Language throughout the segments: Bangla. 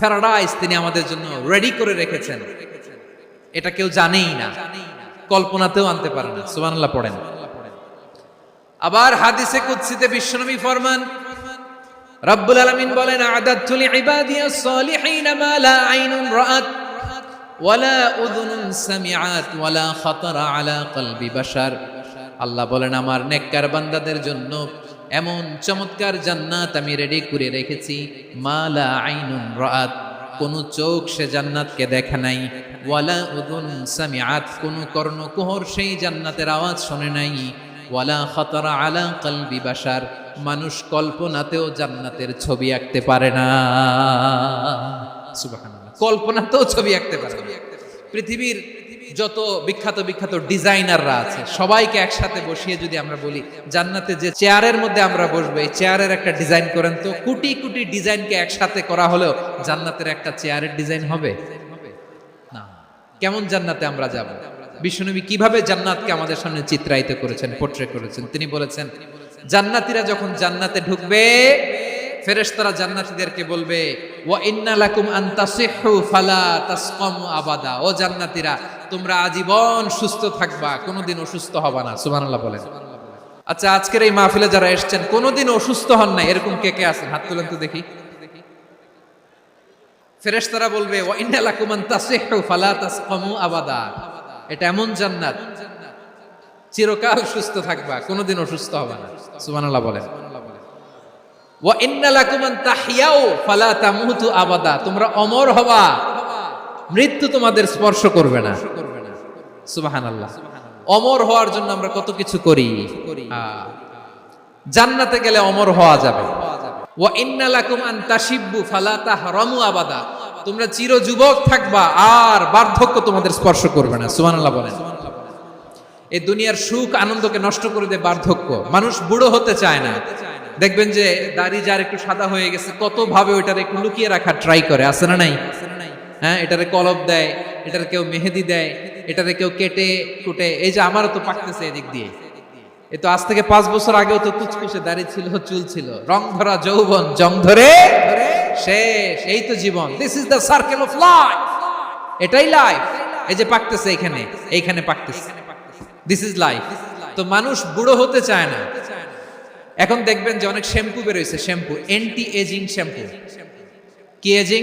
paradise তিনি আমাদের জন্য রেডি করে রেখেছেন। এটা কেউ জানেই না। কল্পনাতেও আনতে পারে না। সুবহানাল্লাহ পড়েন। আবার হাদিসে কুদসিতে বিশ্বনবী ফরমান, রব্বুল আলামিন বলেন আদাতু লিইবাদিয়াস সালিহিন মা লা আইনুন রাআত ওয়ালা উযুনুন সামিআত ওয়ালা খাতারা আলা কলবি বাশার। আল্লাহ বলেন, আমার নেককার বান্দাদের জন্য এমন চমৎকার জান্নাত আমি রেডি করে রেখেছি। মালা আইনুন রাত কোন চোখ সে জান্নাতকে দেখে নাই। ওয়ালা উযুন সামিআত, কোন কর্ণকুহর সেই জান্নাতের আওয়াজ শোনে নাই। ওয়ালা খতরা আলা কলবি বাসার মানুষ কল্পনাতেও জান্নাতের ছবি আঁকতে পারে না। কল্পনাতেও ছবি আঁকতে পারে পৃথিবীর যত বিখ্যাত বিখ্যাত ডিজাইনাররা আছে, সবাইকে একসাথে বসিয়ে যদি আমরা বলি, জান্নাতে যে চেয়ারের মধ্যে আমরা বসবো, এই চেয়ারের একটা ডিজাইন করেন তো, কোটি কোটি ডিজাইনকে একসাথে করা হলেও জান্নাতের একটা চেয়ারের ডিজাইন হবে? না। কেমন জান্নাতে আমরা যাব? বিশ্বনবী কীভাবে জান্নাতকে আমাদের সামনে চিত্রায়িত করেছেন পোট্রে করেছেন? তিনি বলেছেন, জান্নাতীরা যখন জান্নাতে ঢুকবে, ফেরেশতারা জান্নাতীদেরকে বলবে, ওয়া ইন্না লাকুম ফালা তাসকামু আবাদা। ও জান্নাতীরা তোমরা আজীবন সুস্থ থাকবা, কোনোদিন অসুস্থ হবা না, সুবহানাল্লাহ বলেন। আচ্ছা আজকের এই মাহফিলে যারা এসছেন, কোনোদিন অসুস্থ হন না এরকম কে কে আছেন? হাত তুলেন তো দেখি। ফেরেশতারা বলবে, ওয়া ইন্না লাকুম আন তাসিহু, ফালা তাসকামু আবাদা। এটা এমন জান্নাত। চিরকাল সুস্থ থাকবা, কোনোদিন অসুস্থ হবে না, সুবহানাল্লাহ বলেন। ওয়া ইন্না লাকুম আন তাহইয়াও ফালা তামুতু আবাদা। তোমরা অমর হবা। মৃত্যু তোমাদের স্পর্শ করবে না। সুবহানাল্লাহ। অমর হওয়ার জন্য আমরা কত কিছু করি? জান্নাতে গেলে অমর হওয়া যাবে। ওয়া ইন্না আন তাশিব্বু ফালা তাহরামু আবাদা। তোমরা চির যুবক থাকবা আর বার্ধক্য তোমাদের স্পর্শ করবে না। সুবহানাল্লাহ বলেন। এই দুনিয়ার সুখ আনন্দকে নষ্ট করে দেয় বার্ধক্য। মানুষ বুড়ো হতে চায় না। দেখবেন যে দাড়ি যার একটু সাদা হয়ে গেছে কত ভাবে ওইটার একটু লুকিয়ে রাখার ট্রাই করে। আছে না নাই? হ্যাঁ এটারে কলব দেয়, এটার কেউ মেহেদি দেয়, এটারে কেউ কেটে কুটে, এই যে আমারও তো পাকতেছে এদিক দিয়ে। এ তো আজ থেকে পাঁচ বছর আগেও তো কুচকুচে দাড়ি ছিল, চুল ছিল। রং ধরা যৌবন, জং ধরে শেষ, এই তো জীবন। This is the circle of life এটাই লাইফ এই যে পাকতেছে এখানে, এইখানে পাকতেছে। দিস ইজ লাইফ তো মানুষ বুড়ো হতে চায় না। এখন দেখবেন যে অনেক শ্যাম্পু বেরোয়েছে শ্যাম্পু অ্যান্টি এজিং শ্যাম্পু। কি এজিং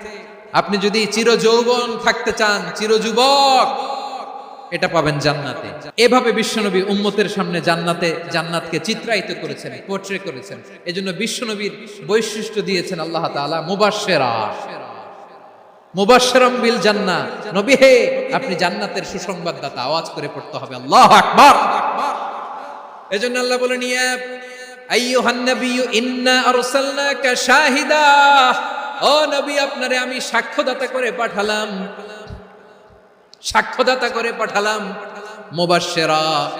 আপনি যদি চির যৌবন থাকতে চান চির যুবক এটা পাবেন জান্নাতে। এভাবে বিশ্বনবী উম্মতের সামনে জান্নাতে, জান্নাতকে চিত্রায়িত করেছেন পোর্ট্রে করেছেন। এজন্য বিশ্বনবীর বৈশিষ্ট্য দিয়েছেন আল্লাহ তাআলা, মুবাশশিরা। বিল নবী হে, আপনি জান্নাতের সুসংবাদদাতা, আওয়াজ করে পড়তে হবে। আল্লাহু আকবার। এজন্য আল্লাহ বলেন, ইয়া আইয়ুহান নাবিয়্যু ইন্না আরসালনাকা শাহিদা। ও নবী, আপনারে আমি সাক্ষ্যদাতা করে পাঠালাম। সাক্ষ্যদাতা করে পাঠালাম। মুবাশশিরা,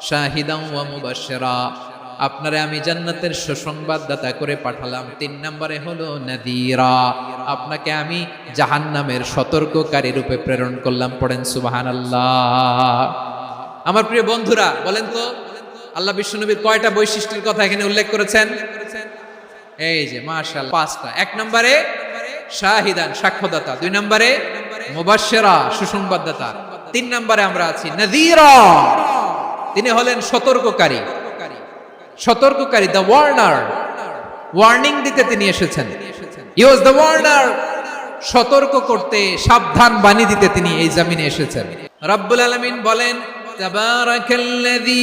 শাহিদান ওয়া মুবাশশিরা। আপনারে আমি জান্নাতের সুসংবাদদাতা করে পাঠালাম। তিন নম্বরে হলো নাদিরা। আপনাকে আমি জাহান্নামের সতর্ককারী রূপে প্রেরণ করলাম। পড়েন সুবহানাল্লাহ। আমার প্রিয় বন্ধুরা, বলেন তো, আল্লাহ বিশ্বনবীর কয়টা বৈশিষ্ট্যের কথা এখানে উল্লেখ করেছেন? এই যে মাশাল পাঁচটা। এক নম্বরে শাহিদান, সাক্ষ্যদাতা। দুই নম্বরে মুবাশশিরা, সুসংবাদদাতা। তিন নম্বরে আমরা আছি, নাযীরা। তিনি হলেন সতর্ককারী। সতর্ককারী দ্য ওয়ার্নার ওয়ার্নিং দিতে তিনি এসেছেন। ইউজ দ্য ওয়ার্নার সতর্ক করতে, সাবধান বাণী দিতে তিনি এই জামিনে এসেছেন। রব্বুল আলামিন বলেন, তাবারাকাল্লাযী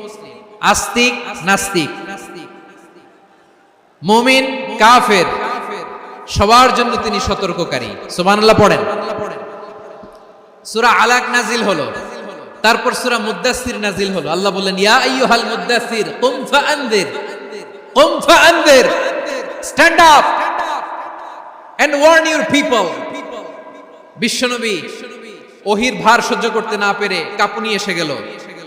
আস্তিক, নাস্তিক। মুমিন, কাফের, সবার জন্য তিনি সতর্ককারী। সুবহানাল্লাহ পড়েন। সূরা আলাক নাজিল হলো। তারপর সূরা মুদ্দাসির নাজিল হলো। আল্লাহ বললেন, ইয়া আইয়ুহাল মুদ্দাসির কুম ফাআনদির কুম ফাআনদির, stand up and warn your people. বিশ্বনবী, ওহির ভার সহ্য করতে না পেরে কাঁপুনি এসে গেল।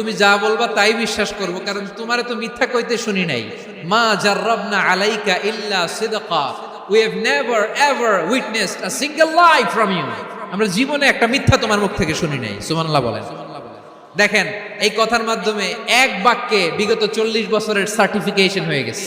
তুমি যা বলবা তাই বিশ্বাস করব, কারণ তোমারে তো মিথ্যা কইতে শুনি নাই। মা জাররাবনা আলাইকা ইল্লা সিদকা। We have never ever witnessed a single lie from you আমরা জীবনে একটা মিথ্যা তোমার মুখ থেকে শুনি নাই, সুবহানাল্লাহ বলেন। দেখেন, এই কথার মাধ্যমে এক বাক্যে বিগত চল্লিশ বছরের সার্টিফিকেশন হয়ে গেছে।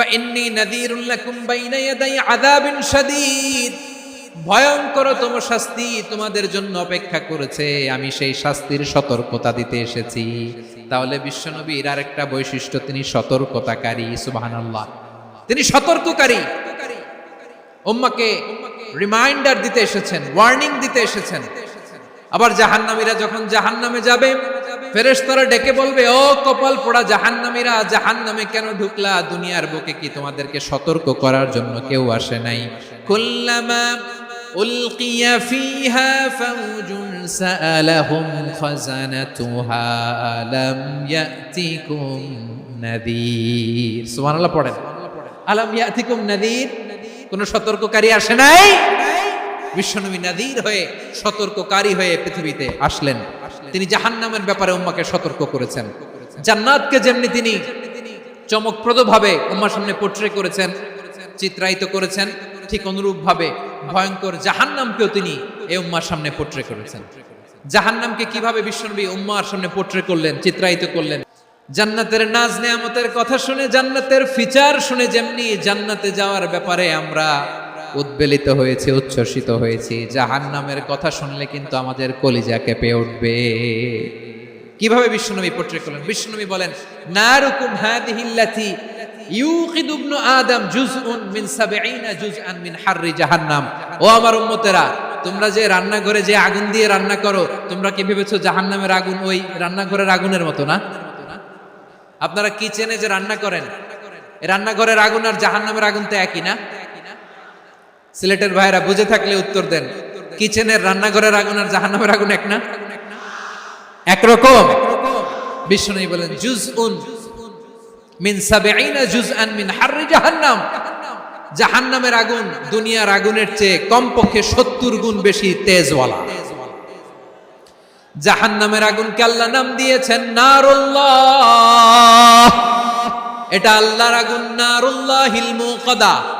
ফাইন্নি নাদিরুল্লাকুম বাইনা ইয়াদাই আযাবিন শাদীদ। ভয়ঙ্করতম শাস্তি তোমাদের জন্য অপেক্ষা করেছে, আমি সেই শাস্তির সতর্কতা দিতে এসেছি। তাহলে বিশ্বনবীর আর একটা বৈশিষ্ট্য, তিনি সতর্কতাকারী, সুবহানাল্লাহ। তিনি সতর্ককারী। উম্মাকে রিমাইন্ডার দিতে এসেছেন ওয়ার্নিং দিতে এসেছেন। আবার জাহান্নামীরা যখন জাহান্নামে যাবে ফেরেশতারা ডেকে বলবে, ও কপাল পোড়া জাহান্নামীরা, জাহান্নামে কেন ঢুকলা? দুনিয়ার বুকে কি তোমাদেরকে সতর্ক করার জন্য কেউ আসে নাই? কুল্লামা উলকিয়া ফিহা ফাউজুন সাআলাহুম খাজানাতুহা আলাম ইয়াতিকুম নাদির। সুবহানাল্লাহ পড়েন। আলাম ইয়াতিকুম নাদির? কোন সতর্ককারী আসে নাই? বিশ্বনবী নাদির হয়ে সতর্ককারী হয়ে পৃথিবীতে আসলেন। তিনি জাহান্নামের ব্যাপারে উম্মাকে সতর্ক করেছেন। জান্নাতকে যেমনি তিনি চমকপ্রদভাবে উম্মার সামনে পোট্রে করেছেন, চিত্রায়িত করেছেন, ঠিক অনুরূপভাবে ভয়ঙ্কর জাহান্নামকেও তিনি এই উম্মার সামনে পোট্রে করেছেন। জাহান্নামকে কীভাবে বিশ্বনবী উম্মার সামনে পোট্রে করলেন, চিত্রায়িত করলেন? জান্নাতের নাজ নেয়ামতের কথা শুনে, জান্নাতের ফিচার শুনে যেমনি জান্নাতে যাওয়ার ব্যাপারে আমরা উদ্বেলিত হয়েছে, উচ্ছ্বসিত হয়েছি। জাহান্নামের কথা শুনলে কিন্তু আমাদের কলিজা কেঁপে উঠবে। কীভাবে বিশ্বনবী পোট্রে করলেন? বিশ্বনবী বলেন হাদিহিল্লাতি ইউকিদু ইবনু আদম জুজউন 70 জুজআন হাররি জাহান্নাম। ও আমার তোমরা যে রান্নাঘরে যে আগুন দিয়ে রান্না করো, তোমরা কি ভেবেছো জাহান্নামের আগুন ওই রান্নাঘরের আগুনের মতো না? আপনারা কিচেনে যে রান্না করেন? রান্নাঘরের আগুন আর জাহান্নামের আগুন তো একই না? সিলেটের ভাইরা বুঝে থাকলে উত্তর দেন। কিচেনের রান্নাঘরের আগুন আর জাহান্নামের আগুন এক না? একরকম বিষ্ণু বলেন জুজ উন মিন জুজ আন মিন জাহান্নাম। জাহান্নামের আগুন দুনিয়ার আগুনের চেয়ে কমপক্ষে সত্তর গুণ বেশি তেজওয়ালা। জাহান্নামের আগুনকে আল্লাহ নাম দিয়েছেন নারুল্লাহ। এটা আল্লাহর আগুন, নারুল্লাহিল মুকাদা।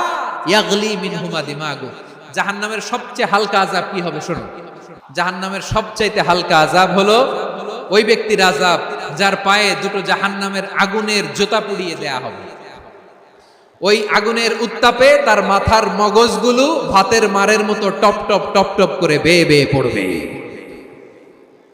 ইয়াগলি মিনহুমা দিমাগু। জাহান্নামের সবচেয়ে হালকা আযাব কি হবে শুনুন জাহান্নামের সবচাইতে হালকা আযাব হলো ওই ব্যক্তির আযাব যার পায়ে দুটো জাহান্নামের আগুনের জোতা পুড়িয়ে দেয়া হবে। ওই আগুনের উত্তাপে তার মাথার মগজগুলো ভাতের মারের মতো টপ টপ টপ টপ করে বেয়ে বেয়ে পড়বে।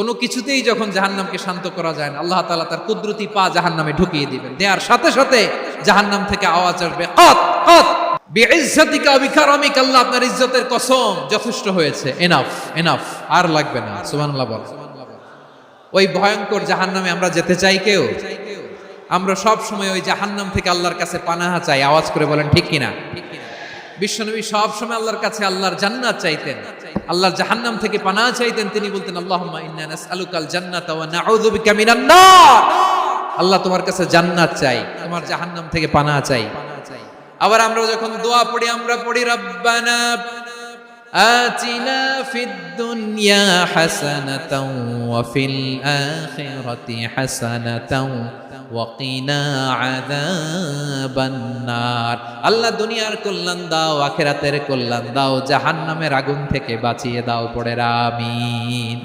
কোনো কিছুতেই যখন জাহান্নামকে শান্ত করা যায় না, আল্লাহ তাআলা তার কুদরতি পা জাহান্নামে ঢুকিয়ে দিবেন। দেওয়ার সাথে সাথে জাহান্নাম থেকে আওয়াজ আসবে আপনার ইজ্জতের কসম, যথেষ্ট হয়েছে এনাফ এনাফ আর লাগবে না। ওই ভয়ঙ্কর জাহান্নামে আমরা যেতে চাই কেউ? আমরা সব সময় ওই জাহান্নাম থেকে আল্লাহর কাছে পানাহা চাই। আওয়াজ করে বলেন, ঠিক কিনা? বিশ্বনবী সব সময় আল্লাহর কাছে আল্লাহর জান্নাত চাইতেন। আল্লাহর জাহান্নাম থেকে পানা চাইতেন, তিনি বলতেন, আল্লাহুম্মা ইন্না নাসআলুকাল জান্নাতা ওয়া নাউযু বিকা মিনান নার। আল্লাহ তোমার কাছে জান্নাত চাই, তোমার জাহান্নাম থেকে পানা চাই। আবার আমরা যখন দোয়া পড়ি, আমরা পড়ি, রব্বানা آتنا في الدنيا حسنة وفي الآخرة حسنة وقنا عذاب النار আল্লাহ দুনিয়ার কল্যাণ দাও আখেরাতের কল্যাণ দাও জাহান্নামের আগুন থেকে বাঁচিয়ে দাও পড়ে আমিন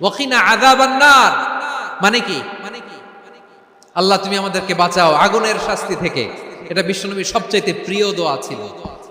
ওয়াকিনা আযাবান্নার মানে কি মানে কি আল্লাহ তুমি আমাদেরকে বাঁচাও আগুনের শাস্তি থেকে এটা বিশ্বনবীর সবচাইতে প্রিয় দোয়া ছিল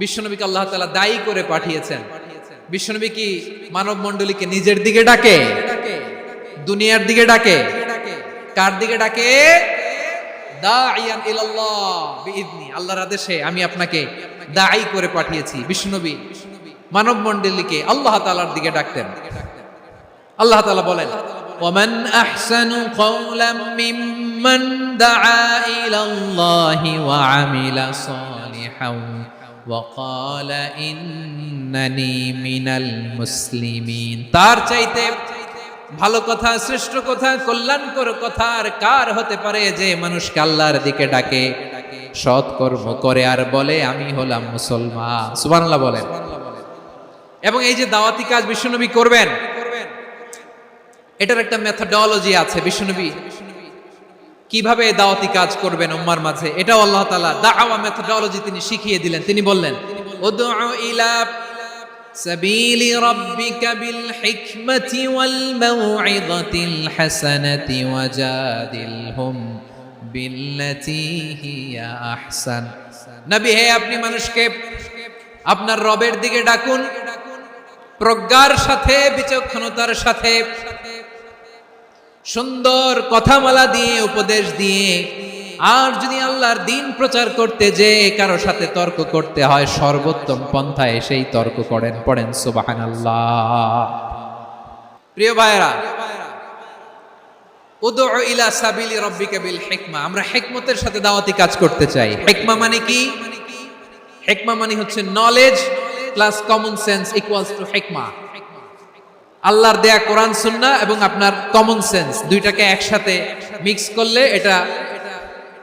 বিশ্বনবীকে আল্লাহ তালা দায়ী করে পাঠিয়েছেন। বিশ্বনবী কি মানব মণ্ডলীকে নিজের দিকে ডাকে? দুনিয়ার দিকে ডাকে? কার দিকে ডাকে? আল্লাহর আদেশে আমি আপনাকে দায়ী করে পাঠিয়েছি। বিষ্ণুনবী মানব মন্ডলীকে আল্লাহ তালার দিকে ডাকতেন। আল্লাহ তালা বলেন ومن أحسن قولا ممن دعا إلى الله وعمل صالحا وقال إنني من المسلمين তার চাইতে ভালো কথা শ্রেষ্ঠ কথা কল্যাণকর কথা আর কার হতে পারে যে মানুষকে আল্লাহর দিকে ডাকে সৎ কর্ম করে আর বলে আমি হলাম মুসলমান সুবহানাল্লাহ বলেন এবং এই যে দাওয়াতি কাজ বিশ্বনবী করবেন এটার একটা মেথডোলজি আছে বিশ্বনবী কিভাবে দাওয়াতি কাজ করবেন উম্মার মাঝে এটাও আল্লাহ তাআলা দাওয়া মেথডোলজি তিনি শিখিয়ে দিলেন তিনি বললেন উদউ ইলা سبيل ربك بالحكمة والموعظة الحسنة وجادلهم بالتي هي أحسن নবী হে আপনি মানুষকে আপনার রবের দিকে ডাকুন প্রজ্ঞার সাথে বিচক্ষণতার সাথে সুন্দর কথামালা দিয়ে, উপদেশ দিয়ে, আর যদি আল্লাহর দিন প্রচার করতে যে কারও সাথে তর্ক করতে হয়, সর্বোত্তম পন্থায় এসেই তর্ক করেন, পড়েন সুবাহান আল্লাহ প্রিয় ভাইরা ইলা সাবিলি রাব্বিকা বিল হিকমা। আমরা হিকমতের সাথে দাওয়াতি কাজ করতে চাই। হিকমা মানে কি? হিকমা মানে হচ্ছে knowledge plus common sense equals to হিকমা আল্লাহর দেয়া কোরআন সুন্না এবং আপনার কমন সেন্স দুইটাকে একসাথে মিক্স করলে এটা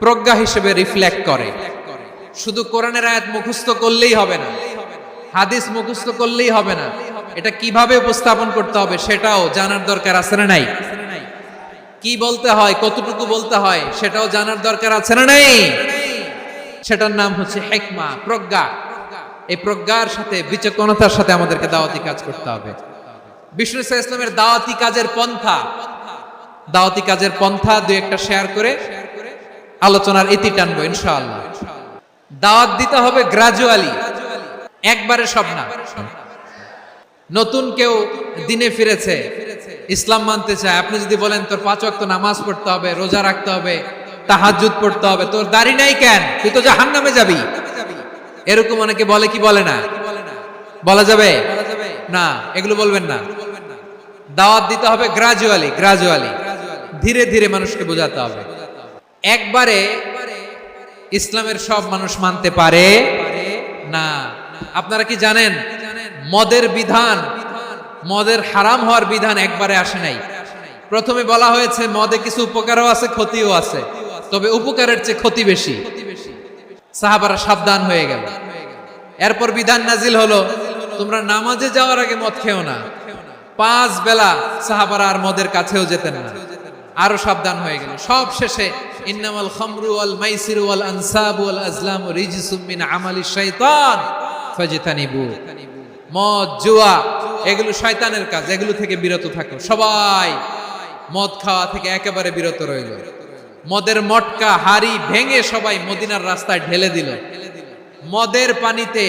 প্রজ্ঞা হিসেবে রিফ্লেক্ট করে। শুধু কোরআনের আয়াত মুখস্থ করলেই হবে না, হাদিস মুখস্থ করলেই হবে না, এটা কীভাবে উপস্থাপন করতে হবে সেটাও জানার দরকার আছে না নাই? কি বলতে হয়, কতটুকু বলতে হয় সেটাও জানার দরকার আছে না নাই? সেটার নাম হচ্ছে হেকমা, প্রজ্ঞা। এই প্রজ্ঞার সাথে বিচক্ষণতার সাথে আমাদেরকে দাওয়াতি কাজ করতে হবে। ইসলামের দাওয়াতি কাজের পন্থা। দাওয়াতি কাজের পন্থা দুই একটা শেয়ার করে আলোচনার ইতি টানবো, ইনশাআল্লাহ। দাওয়াত দিতে হবে গ্রাজুয়ালি একবারে সব না। নতুন কেউ দিনে ফিরেছে, ইসলাম মানতে চায়, আপনি যদি বলেন, তোর পাঁচ ওয়াক্ত নামাজ পড়তে হবে, রোজা রাখতে হবে, তাহাজ্জুদ পড়তে হবে, তোর দাড়ি নাই কেন? তুই তো জাহান্নামে যাবি। এরকম অনেকে বলে কি বলে না? বলা যাবে? না, এগুলো বলবেন না। দাওয়াত দিতে হবে গ্রাজুয়ালি গ্রাজুয়ালি ধীরে ধীরে মানুষকে বোঝাতে হবে। একবারে ইসলামের সব মানুষ মানতে পারে না। আপনারা কি জানেন, মদের বিধান, মদের হারাম হওয়ার বিধান একবারে আসে নাই। প্রথমে বলা হয়েছে, মদে কিছু উপকারও আছে, ক্ষতিও আছে। তবে উপকারের চেয়ে ক্ষতি বেশি। সাহাবারা সাবধান হয়ে গেল। এরপর বিধান নাজিল হলো, তোমরা নামাজে যাওয়ার আগে মদ খেও না। পাঁচ বেলা সাহাবারা আর মদের কাছেও যেতেন না। আরও সাবধান হয়ে গেল। সব শেষে ইন্নামাল খামরু ওয়াল মাইসিরু ওয়াল আনসাবু ওয়াল আজলামু রিজসুম মিন আমালি শাইতান ফাজতানিবু। মদ, জুয়া, এগুলো শয়তানের কাজ। এগুলো থেকে বিরত থাকো। সবাই মদ খাওয়া থেকে একেবারে বিরত রইল। মদের মটকা, হাড়ি ভেঙে সবাই মদিনার রাস্তায় ঢেলে দিল। মদের পানিতে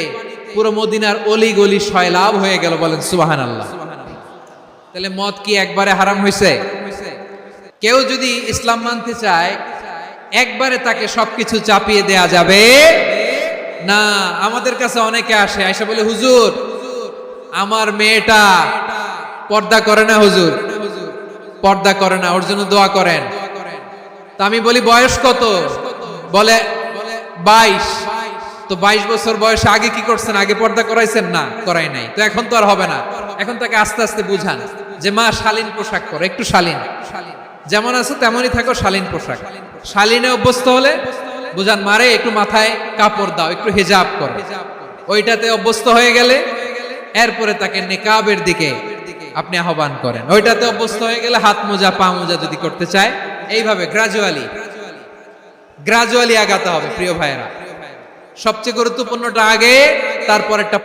পুরো মদিনার অলি গলি সয়লাভ হয়ে গেল বলেন সুবাহান আল্লাহ তাহলে মদ কি একবারে হারাম হয়েছে কেউ যদি ইসলাম মানতে চায়, একবারে তাকে সবকিছু চাপিয়ে দেয়া যাবে। না, আমাদের কাছে অনেকে আসে আয়সা বলে, হুজুর, আমার মেয়েটা পর্দা করে না হুজুর, পর্দা করে না, ওর জন্য দোয়া করেন। তা আমি বলি, বয়স কত? বলে, বাইশ। তো বাইশ বছর বয়সে আগে কি করছেন? আগে পর্দা করাইছেন? না, করাই নাই। তো এখন তো আর হবে না। এখন তাকে আস্তে আস্তে বুঝান। যে মা শালীন পোশাক করো একটু শালীন। যেমন আছো তেমনই থাকো শালীন পোশাক। শালীনে অভ্যস্ত হলে বুঝান, মারে, একটু মাথায় কাপড় দাও, একটু হেজাব করো। ওইটাতে অভ্যস্ত হয়ে গেলে এরপরে তাকে নেকাবের দিকে আপনি আহ্বান করেন। ওইটাতে অভ্যস্ত হয়ে গেলে হাত মোজা, পা মোজা যদি করতে চায়, এইভাবে গ্রাজুয়ালি গ্রাজুয়ালি আগাতে হবে, প্রিয় ভাইয়েরা। সবচেয়ে গুরুত্বপূর্ণটা আগে তারপর একটা